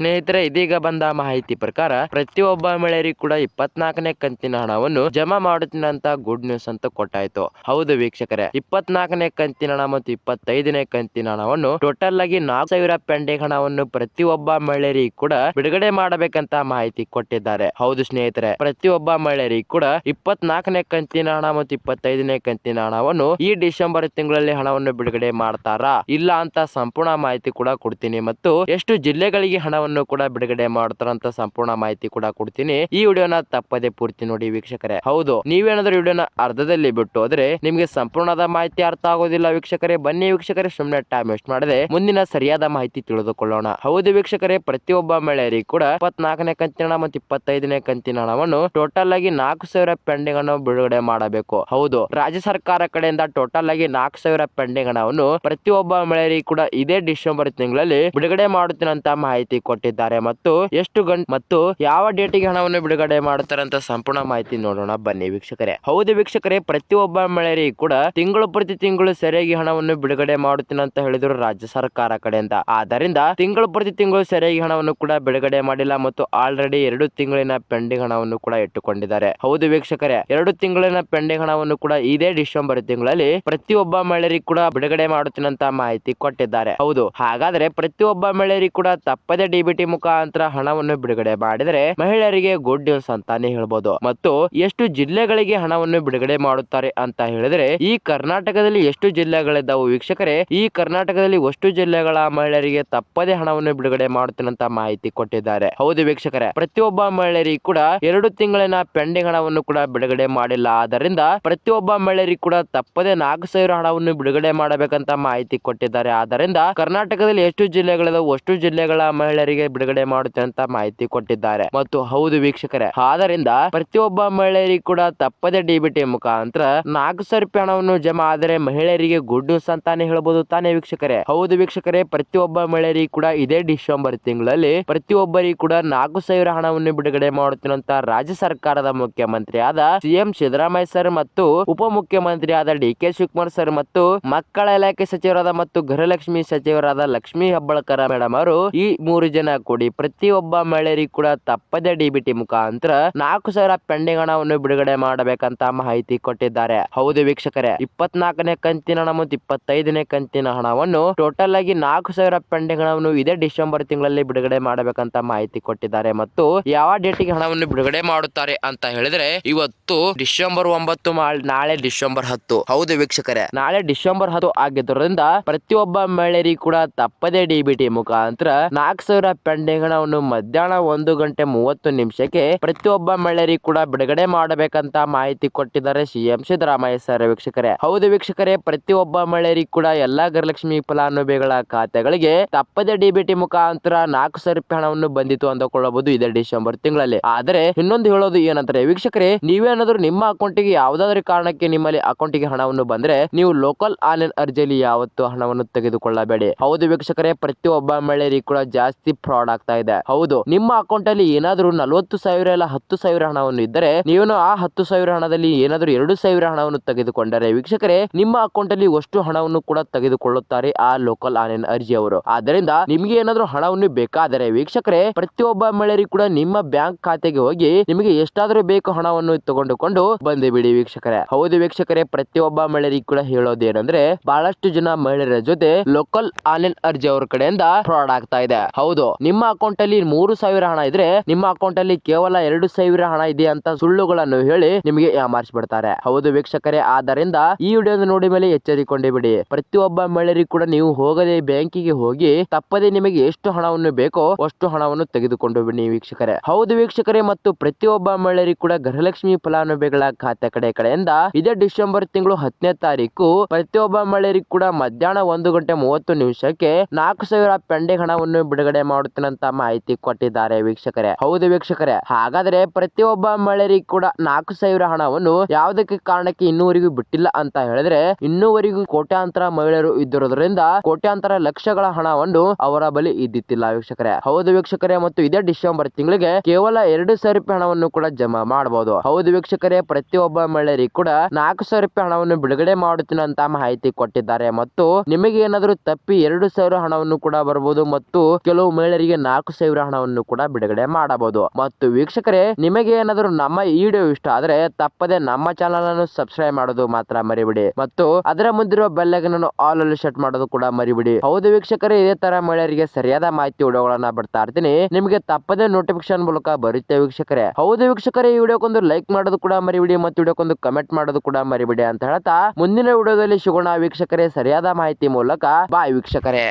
ಸ್ನೇಹಿತರೆ, ಇದೀಗ ಬಂದ ಮಾಹಿತಿ ಪ್ರಕಾರ ಪ್ರತಿಯೊಬ್ಬ ಮಹಿಳೆಯರಿಗೂ ಕೂಡ ಇಪ್ಪತ್ನಾಲ್ಕನೇ ಕಂತಿನ ಹಣವನ್ನು ಜಮಾ ಮಾಡುತ್ತಿನಂತ ಗುಡ್ ನ್ಯೂಸ್ ಅಂತ ಕೊಟ್ಟಾಯ್ತು. ಹೌದು ವೀಕ್ಷಕರೇ, ಇಪ್ಪತ್ನಾಲ್ಕನೇ ಕಂತಿನ ಹಣ ಮತ್ತು ಇಪ್ಪತ್ತೈದನೇ ಕಂತಿನ ಹಣವನ್ನು ಟೋಟಲ್ ಆಗಿ ನಾಲ್ಕು ಸಾವಿರ ಪೆಂಡಿಂಗ್ ಹಣವನ್ನು ಪ್ರತಿಯೊಬ್ಬ ಮಹಿಳೆಯರಿಗೂ ಕೂಡ ಬಿಡುಗಡೆ ಮಾಡಬೇಕಂತ ಮಾಹಿತಿ ಕೊಟ್ಟಿದ್ದಾರೆ. ಹೌದು ಸ್ನೇಹಿತರೆ, ಪ್ರತಿಯೊಬ್ಬ ಮಹಿಳೆಯರಿಗೂ ಕೂಡ ಇಪ್ಪತ್ನಾಲ್ಕನೇ ಕಂತಿನ ಹಣ ಮತ್ತು ಇಪ್ಪತ್ತೈದನೇ ಕಂತಿನ ಹಣವನ್ನು ಈ ಡಿಸೆಂಬರ್ ತಿಂಗಳಲ್ಲಿ ಹಣವನ್ನು ಬಿಡುಗಡೆ ಮಾಡ್ತಾರಾ? ಇಲ್ಲ ಅಂತ ಸಂಪೂರ್ಣ ಮಾಹಿತಿ ಕೂಡ ಕೊಡ್ತೀನಿ. ಮತ್ತು ಎಷ್ಟು ಜಿಲ್ಲೆಗಳಿಗೆ ಹಣವನ್ನು ಕೂಡ ಬಿಡುಗಡೆ ಮಾಡ್ತಾರಂತ ಸಂಪೂರ್ಣ ಮಾಹಿತಿ ಕೂಡ ಕೊಡ್ತೀನಿ. ಈ ವಿಡಿಯೋನ ತಪ್ಪದೆ ಪೂರ್ತಿ ನೋಡಿ ವೀಕ್ಷಕರೇ. ಹೌದು, ನೀವೇನಾದ್ರೂ ವಿಡಿಯೋನ ಅರ್ಧದಲ್ಲಿ ಬಿಟ್ಟು ಹೋದ್ರೆ ನಿಮ್ಗೆ ಸಂಪೂರ್ಣದ ಮಾಹಿತಿ ಅರ್ಥ ಆಗೋದಿಲ್ಲ ವೀಕ್ಷಕರೇ. ಬನ್ನಿ ವೀಕ್ಷಕರೇ ಸುಮ್ಮನೆ ಟೈಮ್ ವೇಸ್ಟ್ ಮಾಡದೆ ಮುಂದಿನ ಸರಿಯಾದ ಮಾಹಿತಿ ತಿಳಿದುಕೊಳ್ಳೋಣ. ಹೌದು ವೀಕ್ಷಕರೇ, ಪ್ರತಿಯೊಬ್ಬ ಮಹಿಳೆಯರಿಗೆ ಕೂಡ ಇಪ್ಪತ್ನಾಲ್ಕನೇ ಕಂತಿನ ಹಣ ಮತ್ತು ಇಪ್ಪತ್ತೈದನೇ ಕಂತಿನ ಹಣವನ್ನು ಟೋಟಲ್ ಆಗಿ ನಾಲ್ಕು ಸಾವಿರ ಪೆಂಡಿಂಗ್ ಅನ್ನು ಬಿಡುಗಡೆ ಮಾಡಬೇಕು. ಹೌದು, ರಾಜ್ಯ ಸರ್ಕಾರ ಕಡೆಯಿಂದ ಟೋಟಲ್ ಆಗಿ ನಾಲ್ಕು ಸಾವಿರ ಪೆಂಡಿಂಗ್ ಹಣವನ್ನು ಪ್ರತಿಯೊಬ್ಬ ಮಹಿಳೆಯರಿಗೆ ಕೂಡ ಇದೇ ಡಿಸೆಂಬರ್ ತಿಂಗಳಲ್ಲಿ ಬಿಡುಗಡೆ ಮಾಡುತ್ತೇನೆ ಅಂತ ಮಾಹಿತಿ ಕೊಟ್ಟಿದ್ದಾರೆ ಮತ್ತು ಎಷ್ಟು ಗಂಟೆ ಮತ್ತು ಯಾವ ಡೇಟಿಗೆ ಹಣವನ್ನು ಬಿಡುಗಡೆ ಮಾಡುತ್ತಾರೆ ಅಂತ ಸಂಪೂರ್ಣ ಮಾಹಿತಿ ನೋಡೋಣ. ಬನ್ನಿ ವೀಕ್ಷಕರೇ. ಹೌದು ವೀಕ್ಷಕರೇ, ಪ್ರತಿಯೊಬ್ಬ ಮಹಿಳೆಯರಿಗೂ ಕೂಡ ತಿಂಗಳು ಪ್ರತಿ ತಿಂಗಳು ಸರಿಯಾಗಿ ಹಣವನ್ನು ಬಿಡುಗಡೆ ಮಾಡುತ್ತೇನೆ ಅಂತ ಹೇಳಿದ್ರು ರಾಜ್ಯ ಸರ್ಕಾರ ಕಡೆಯಿಂದ. ಆದ್ದರಿಂದ ತಿಂಗಳು ಪ್ರತಿ ತಿಂಗಳು ಸರಿಯಾಗಿ ಹಣವನ್ನು ಕೂಡ ಬಿಡುಗಡೆ ಮಾಡಿಲ್ಲ ಮತ್ತು ಆಲ್ರೆಡಿ ಎರಡು ತಿಂಗಳಿನ ಪೆಂಡಿಂಗ್ ಹಣವನ್ನು ಕೂಡ ಇಟ್ಟುಕೊಂಡಿದ್ದಾರೆ. ಹೌದು ವೀಕ್ಷಕರೇ, ಎರಡು ತಿಂಗಳಿನ ಪೆಂಡಿಂಗ್ ಹಣವನ್ನು ಕೂಡ ಇದೇ ಡಿಸೆಂಬರ್ ತಿಂಗಳಲ್ಲಿ ಪ್ರತಿಯೊಬ್ಬ ಮಹಿಳೆಯರಿಗೂ ಕೂಡ ಬಿಡುಗಡೆ ಮಾಡುತ್ತೇನೆ ಮಾಹಿತಿ ಕೊಟ್ಟಿದ್ದಾರೆ. ಹೌದು, ಹಾಗಾದ್ರೆ ಪ್ರತಿಯೊಬ್ಬ ಮಹಿಳೆಯರಿಗೂ ಕೂಡ ತಪ್ಪದೆ ಡಿಬಿಟಿ ಮುಖಾಂತರ ಹಣವನ್ನು ಬಿಡುಗಡೆ ಮಾಡಿದರೆ ಮಹಿಳೆಯರಿಗೆ ಗುಡ್ ನ್ಯೂಸ್ ಅಂತಾನೆ ಹೇಳ್ಬೋದು. ಮತ್ತು ಎಷ್ಟು ಜಿಲ್ಲೆಗಳಿಗೆ ಹಣವನ್ನು ಬಿಡುಗಡೆ ಮಾಡುತ್ತಾರೆ ಅಂತ ಹೇಳಿದ್ರೆ ಈ ಕರ್ನಾಟಕದಲ್ಲಿ ಎಷ್ಟು ಜಿಲ್ಲೆಗಳಿದ್ದಾವೆ ವೀಕ್ಷಕರೇ? ಈ ಕರ್ನಾಟಕದಲ್ಲಿ ಅಷ್ಟು ಜಿಲ್ಲೆಗಳ ಮಹಿಳೆಯರಿಗೆ ತಪ್ಪದೇ ಹಣವನ್ನು ಬಿಡುಗಡೆ ಮಾಡುತ್ತೇನೆ ಅಂತ ಮಾಹಿತಿ ಕೊಟ್ಟಿದ್ದಾರೆ. ಹೌದು ವೀಕ್ಷಕರೇ, ಪ್ರತಿಯೊಬ್ಬ ಮಹಿಳೆಯರಿಗೂ ಕೂಡ ಎರಡು ತಿಂಗಳಿನ ಪೆಂಡಿಂಗ್ ಹಣವನ್ನು ಕೂಡ ಬಿಡುಗಡೆ ಮಾಡಿಲ್ಲ. ಆದ್ದರಿಂದ ಪ್ರತಿಯೊಬ್ಬ ಮಹಿಳೆಯರಿಗೂ ಕೂಡ ತಪ್ಪದೇ ನಾಲ್ಕು ಸಾವಿರ ಹಣವನ್ನು ಬಿಡುಗಡೆ ಮಾಡಬೇಕಂತ ಮಾಹಿತಿ ಕೊಟ್ಟಿದ್ದಾರೆ. ಆದ್ದರಿಂದ ಕರ್ನಾಟಕದಲ್ಲಿ ಎಷ್ಟು ಜಿಲ್ಲೆಗಳಿದಾವೆ ಅಷ್ಟು ಜಿಲ್ಲೆಗಳ ಮಹಿಳೆಯರಿಗೆ ಬಿಡುಗಡೆ ಮಾಡುತ್ತೆ ಅಂತ ಮಾಹಿತಿ ಕೊಟ್ಟಿದ್ದಾರೆ. ಮತ್ತು ಹೌದು ವೀಕ್ಷಕರೇ, ಆದ್ದರಿಂದ ಪ್ರತಿಯೊಬ್ಬ ಮಹಿಳೆಯರಿಗೂ ಕೂಡ ತಪ್ಪದೆ ಡಿಬಿಟಿ ಮುಖಾಂತರ ನಾಲ್ಕು ಸಾವಿರ ರೂಪಾಯಿ ಹಣವನ್ನು ಜಮಾ ಆದರೆ ಮಹಿಳೆಯರಿಗೆ ಗುಡ್ ನ್ಯೂಸ್ ಅಂತಾನೆ ಹೇಳಬಹುದು ತಾನೇ ವೀಕ್ಷಕರೇ. ಹೌದು ವೀಕ್ಷಕರೇ, ಪ್ರತಿಯೊಬ್ಬ ಮಹಿಳೆಯರಿಗೂ ಕೂಡ ಇದೇ ಡಿಸೆಂಬರ್ ತಿಂಗಳಲ್ಲಿ ಪ್ರತಿಯೊಬ್ಬರಿಗೂ ಕೂಡ ನಾಲ್ಕು ಸಾವಿರ ಹಣವನ್ನು ಬಿಡುಗಡೆ ಮಾಡುತ್ತಿರುವಂತ ರಾಜ್ಯ ಸರ್ಕಾರದ ಮುಖ್ಯಮಂತ್ರಿಯಾದ ಸಿಎಂ ಸಿದ್ದರಾಮಯ್ಯ ಸರ್ ಮತ್ತು ಉಪಮುಖ್ಯಮಂತ್ರಿ ಆದ ಡಿ ಕೆ ಶಿವಕುಮಾರ್ ಸರ್ ಮತ್ತು ಮಕ್ಕಳ ಇಲಾಖೆ ಸಚಿವರಾದ ಮತ್ತು ಗೃಹಲಕ್ಷ್ಮಿ ಸಚಿವರಾದ ಲಕ್ಷ್ಮೀ ಹೆಬ್ಬಾಳ್ಕರ್ ಮೇಡಮ್ ಅವರು ಈ ಮೂರು ಜನ ಕೂಡಿ. ಪ್ರತಿಯೊಬ್ಬ ಮಹಿಳೆಯರಿಗೂ ಕೂಡ ತಪ್ಪದೆ ಡಿಬಿಟಿ ಮುಖಾಂತರ ನಾಲ್ಕು ಸಾವಿರ ಪೆಂಡಿಂಗ್ ಹಣವನ್ನು ಬಿಡುಗಡೆ ಮಾಡಬೇಕಂತ ಮಾಹಿತಿ ಕೊಟ್ಟಿದ್ದಾರೆ. ಹೌದು ವೀಕ್ಷಕರೇ, ಇಪ್ಪತ್ನಾಲ್ಕನೇ ಕಂತಿನ ಹಣ ಮತ್ತು ಇಪ್ಪತ್ತೈದನೇ ಕಂತಿನ ಹಣವನ್ನು ಟೋಟಲ್ ಆಗಿ ನಾಲ್ಕು ಸಾವಿರ ಪೆಂಡಿಂಗ್ ಹಣವನ್ನು ಇದೇ ಡಿಸೆಂಬರ್ ತಿಂಗಳಲ್ಲಿ ಬಿಡುಗಡೆ ಮಾಡಬೇಕಂತ ಮಾಹಿತಿ ಕೊಟ್ಟಿದ್ದಾರೆ ಮತ್ತು ಯಾವ ಡೇಟಿಗೆ ಹಣವನ್ನು ಬಿಡುಗಡೆ ಮಾಡುತ್ತಾರೆ ಅಂತ ಹೇಳಿದ್ರೆ ಇವತ್ತು ಡಿಸೆಂಬರ್ ಒಂಬತ್ತು ನಾಳೆ ಡಿಸೆಂಬರ್ ಹತ್ತು. ಹೌದು ವೀಕ್ಷಕರೇ, ನಾಳೆ ಡಿಸೆಂಬರ್ ಹತ್ತು ಆಗಿದ್ದರಿಂದ ಪ್ರತಿಯೊಬ್ಬ ಮಹಿಳೆಯರಿಗೂ ಕೂಡ ತಪ್ಪದೇ ಡಿಬಿಟಿ ಮುಖಾಂತರ ನಾಲ್ಕು ಸಾವಿರ ಪೆಂಡಿಂಗ್ ಹಣವನ್ನು ಮಧ್ಯಾಹ್ನ ಒಂದು ಗಂಟೆ ಮೂವತ್ತು ನಿಮಿಷಕ್ಕೆ ಪ್ರತಿಯೊಬ್ಬ ಮಹಿಳೆಯರಿಗೆ ಕೂಡ ಬಿಡುಗಡೆ ಮಾಡಬೇಕಂತ ಮಾಹಿತಿ ಕೊಟ್ಟಿದ್ದಾರೆ ಸಿಎಂ ಸಿದ್ದರಾಮಯ್ಯ ಸರ್ ವೀಕ್ಷಕರೇ. ಹೌದು ವೀಕ್ಷಕರೇ, ಪ್ರತಿಯೊಬ್ಬ ಮಹಿಳೆಯರಿಗೂ ಕೂಡ ಎಲ್ಲಾ ಗೃಹಲಕ್ಷ್ಮಿ ಫಲಾನುಭವಿಗಳ ಖಾತೆಗಳಿಗೆ ತಪ್ಪದೆ ಡಿಬಿಟಿ ಮುಖಾಂತರ ನಾಲ್ಕು ಸಾವಿರ ರೂಪಾಯಿ ಹಣವನ್ನು ಬಂದಿತ್ತು ಅಂದುಕೊಳ್ಳಬಹುದು ಇದೇ ಡಿಸೆಂಬರ್ ತಿಂಗಳಲ್ಲಿ. ಆದರೆ ಇನ್ನೊಂದು ಹೇಳೋದು ಏನಂತಾರೆ ವೀಕ್ಷಕರೇ ನೀವೇನಾದ್ರೂ ನಿಮ್ಮ ಅಕೌಂಟಿಗೆ ಯಾವುದಾದ್ರೂ ಕಾರಣಕ್ಕೆ ನಿಮ್ಮಲ್ಲಿ ಅಕೌಂಟಿಗೆ ಹಣವನ್ನು ಬಂದ್ರೆ ನೀವು ಲೋಕಲ್ ಆನ್ಲೈನ್ ಅರ್ಜಿಯಲ್ಲಿ ಯಾವತ್ತು ಹಣವನ್ನು ತೆಗೆದುಕೊಳ್ಳಬೇಡಿ. ಹೌದು ವೀಕ್ಷಕರೇ, ಪ್ರತಿಯೊಬ್ಬ ಮಹಿಳೆಯರಿಗೆ ಕೂಡ ಜಾಸ್ತಿ ಫ್ರಾಡ್ ಆಗ್ತಾ ಇದೆ. ಹೌದು, ನಿಮ್ಮ ಅಕೌಂಟ್ ಅಲ್ಲಿ ಏನಾದ್ರೂ ನಲವತ್ತು ಸಾವಿರ ಇಲ್ಲ ಹತ್ತು ಸಾವಿರ ಹಣವನ್ನು ಇದ್ದರೆ, ನೀವು ಆ ಹತ್ತು ಸಾವಿರ ಹಣದಲ್ಲಿ ಏನಾದ್ರೂ ಎರಡು ಸಾವಿರ ಹಣವನ್ನು ತೆಗೆದುಕೊಂಡರೆ, ವೀಕ್ಷಕರೇ, ನಿಮ್ಮ ಅಕೌಂಟ್ ಅಲ್ಲಿ ಅಷ್ಟು ಹಣವನ್ನು ಕೂಡ ತೆಗೆದುಕೊಳ್ಳುತ್ತಾರೆ ಆ ಲೋಕಲ್ ಆನ್ಲೈನ್ ಅರ್ಜಿಯವರು ಆದ್ದರಿಂದ ನಿಮಗೆ ಏನಾದ್ರೂ ಹಣವನ್ನು ಬೇಕಾದರೆ, ವೀಕ್ಷಕರೇ, ಪ್ರತಿಯೊಬ್ಬ ಮಹಿಳೆಯರಿಗೂ ಕೂಡ ನಿಮ್ಮ ಬ್ಯಾಂಕ್ ಖಾತೆಗೆ ಹೋಗಿ ನಿಮಗೆ ಎಷ್ಟಾದ್ರೂ ಬೇಕು ಹಣವನ್ನು ತಗೊಂಡುಕೊಂಡು ಬಂದು ಬಿಡಿ ವೀಕ್ಷಕರೇ. ಹೌದು ವೀಕ್ಷಕರೇ, ಪ್ರತಿಯೊಬ್ಬ ಮಹಿಳೆಯರಿಗೆ ಕೂಡ ಹೇಳೋದೇನೆಂದ್ರೆ, ಬಹಳಷ್ಟು ಜನ ಮಹಿಳೆಯರ ಜೊತೆ ಲೋಕಲ್ ಆನ್ಲೈನ್ ಅರ್ಜಿ ಅವರ ಕಡೆಯಿಂದ ಫ್ರಾಡ್ ಆಗ್ತಾ ಇದೆ. ಹೌದು ನಿಮ್ಮ ಅಕೌಂಟ್ ಅಲ್ಲಿ ಮೂರು ಸಾವಿರ ಹಣ ಇದ್ರೆ ನಿಮ್ಮ ಅಕೌಂಟ್ ಅಲ್ಲಿ ಕೇವಲ ಎರಡು ಸಾವಿರ ಹಣ ಇದೆ ಅಂತ ಸುಳ್ಳುಗಳನ್ನು ಹೇಳಿ ನಿಮಗೆ ಯಾಮಾರಿಸಿ ಬಿಡ್ತಾರೆ ಹೌದು ವೀಕ್ಷಕರೇ, ಆದ್ದರಿಂದ ಈ ವಿಡಿಯೋ ನೋಡಿ ಮೇಲೆ ಎಚ್ಚರಿಕೊಂಡೇ ಬಿಡಿ. ಪ್ರತಿಯೊಬ್ಬ ಮಹಿಳೆಯರಿಗೂ ಕೂಡ ನೀವು ಹೋಗದೆ ಬ್ಯಾಂಕಿಗೆ ಹೋಗಿ ತಪ್ಪದೆ ನಿಮಗೆ ಎಷ್ಟು ಹಣವನ್ನು ಬೇಕೋ ಅಷ್ಟು ಹಣವನ್ನು ತೆಗೆದುಕೊಂಡು ಬಿಡಿ ವೀಕ್ಷಕರೇ. ಹೌದು ವೀಕ್ಷಕರೇ, ಮತ್ತು ಪ್ರತಿಯೊಬ್ಬ ಮಹಿಳೆಯರಿಗೂ ಕೂಡ ಗೃಹಲಕ್ಷ್ಮಿ ಫಲಾನುಭವಿಗಳ ಖಾತೆ ಕಡೆ ಕಡೆಯಿಂದ ಇದೇ ಡಿಸೆಂಬರ್ ತಿಂಗಳು ಹತ್ತನೇ ತಾರೀಕು ಪ್ರತಿಯೊಬ್ಬ ಮಹಿಳೆಯರಿಗೂ ಕೂಡ ಮಧ್ಯಾಹ್ನ ಒಂದು ಗಂಟೆ ಮೂವತ್ತು ನಿಮಿಷಕ್ಕೆ ನಾಲ್ಕು ಸಾವಿರ ಪೆಂಡೆ ಹಣವನ್ನು ಬಿಡುಗಡೆ ಮಾಡುತ್ತೇನಂತ ಮಾಹಿತಿ ಕೊಟ್ಟಿದ್ದಾರೆ ವೀಕ್ಷಕರೇ. ಹೌದು ವೀಕ್ಷಕರೇ, ಹಾಗಾದ್ರೆ ಪ್ರತಿಯೊಬ್ಬ ಮಹಿಳೆಯರಿಗೂ ಕೂಡ ನಾಲ್ಕು ಸಾವಿರ ಹಣವನ್ನು ಯಾವುದಕ್ಕೆ ಕಾರಣಕ್ಕೆ ಇನ್ನೂವರೆಗೂ ಬಿಟ್ಟಿಲ್ಲ ಅಂತ ಹೇಳಿದ್ರೆ, ಇನ್ನೂವರೆಗೂ ಕೋಟ್ಯಾಂತರ ಮಹಿಳೆಯರು ಇದ್ದಿರೋದ್ರಿಂದ ಕೋಟ್ಯಾಂತರ ಲಕ್ಷಗಳ ಹಣವನ್ನು ಅವರ ಬಳಿ ಇದ್ದಿತ್ತಿಲ್ಲ ವೀಕ್ಷಕರೇ. ಹೌದು ವೀಕ್ಷಕರೇ, ಮತ್ತು ಇದೇ ಡಿಸೆಂಬರ್ ತಿಂಗಳಿಗೆ ಕೇವಲ ಎರಡು ಸಾವಿರ ರೂಪಾಯಿ ಹಣವನ್ನು ಕೂಡ ಜಮಾ ಮಾಡಬಹುದು ಹೌದು ವೀಕ್ಷಕರೇ, ಪ್ರತಿಯೊಬ್ಬ ಮಹಿಳೆಯರಿಗೂ ಕೂಡ ನಾಲ್ಕು ಸಾವಿರ ರೂಪಾಯಿ ಹಣವನ್ನು ಬಿಡುಗಡೆ ಮಾಡುತ್ತೇನೆ ಅಂತ ಮಾಹಿತಿ ಕೊಟ್ಟಿದ್ದಾರೆ. ಮತ್ತು ನಿಮಗೆ ಏನಾದರೂ ತಪ್ಪಿ ಎರಡು ಸಾವಿರ ಹಣವನ್ನು ಕೂಡ ಬರಬಹುದು ಮತ್ತು ಕೆಲವು ಮಹಿಳೆಯರಿಗೆ ನಾಲ್ಕು ಸಾವಿರ ಹಣವನ್ನು ಕೂಡ ಬಿಡುಗಡೆ ಮಾಡಬಹುದು. ಮತ್ತು ವೀಕ್ಷಕರೇ, ನಿಮಗೆ ಏನಾದರೂ ನಮ್ಮ ವಿಡಿಯೋ ಇಷ್ಟ ಆದ್ರೆ ತಪ್ಪದೆ ನಮ್ಮ ಚಾನಲ್ ಅನ್ನು ಸಬ್ಸ್ಕ್ರೈಬ್ ಮಾಡೋದು ಮಾತ್ರ ಮರಿಬಿಡಿ. ಮತ್ತು ಅದರ ಮುಂದಿರುವ ಅನ್ನು ಆಲ್ ಅಲ್ಲಿ ಸೆಟ್ ಮಾಡೋದು ಕೂಡ ಮರಿಬಿಡಿ. ಹೌದು ವೀಕ್ಷಕರೇ, ಇದೇ ತರ ಮಹಿಳೆಯರಿಗೆ ಸರಿಯಾದ ಮಾಹಿತಿ ವಿಡಿಯೋಗಳನ್ನ ಬಿಡ್ತಾ ಇರ್ತೀನಿ. ನಿಮಗೆ ತಪ್ಪದೆ ನೋಟಿಫಿಕೇಶನ್ ಮೂಲಕ ಬರುತ್ತೆ ವೀಕ್ಷಕರೇ. ಹೌದು ವೀಕ್ಷಕರೇ, ಈ ವಿಡಿಯೋಕ್ಕೊಂದು ಲೈಕ್ ಮಾಡೋದು ಕೂಡ ಮರಿಬಿಡಿ ಮತ್ತು ವಿಡಿಯೋಕ್ಕೊಂದು ಕಮೆಂಟ್ ಮಾಡೋದು ಕೂಡ ಮರಿಬಿಡಿ ಅಂತ ಹೇಳ್ತಾ ಮುಂದಿನ ವಿಡಿಯೋದಲ್ಲಿ ಸಿಗೋಣ ವೀಕ್ಷಕರೇ, ಸರಿಯಾದ ಮಾಹಿತಿ ಮೂಲಕ. ಬಾಯ್ ವೀಕ್ಷಕರೇ.